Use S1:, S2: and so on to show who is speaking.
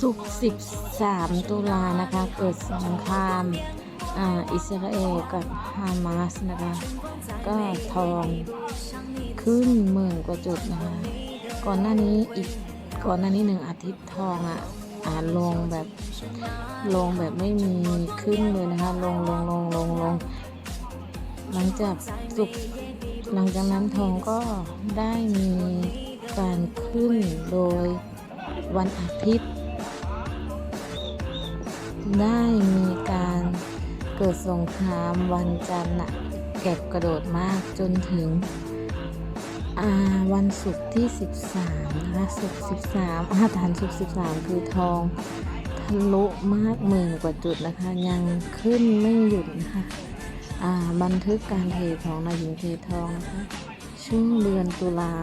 S1: ศุกร์13 ตุลานะคะ เกิดสงครามอ,อิสราเอลกับฮามาสนะคะ ก็ทองขึ้นหมื่นกว่าจุดนะคะ ก่อนหน้านี้อีกก่อนหน้านี้หนึ่งอาทิตย์ทองอะอาลงแบบลงแบบไม่มีขึ้นเลยนะคะ ลงลงลงลงลงหลังจากสุกหลังจากนั้นทองก็ได้มีการขึ้นโดยวันอาทิตย์ ได้มีการเกิดสงครามวันจันทร์นะแก็บกระโดดมากจนถึงวันศุกร์ที่ 13นะคะศุกร์13อาฐานศุกร์13 คือทองทะลุมากหมื่นกว่าจุดนะคะ ยังขึ้นไม่หยุดนะคะบันทึกการเททองนายหญิงเททองนะคะช่วงเดือนตุลา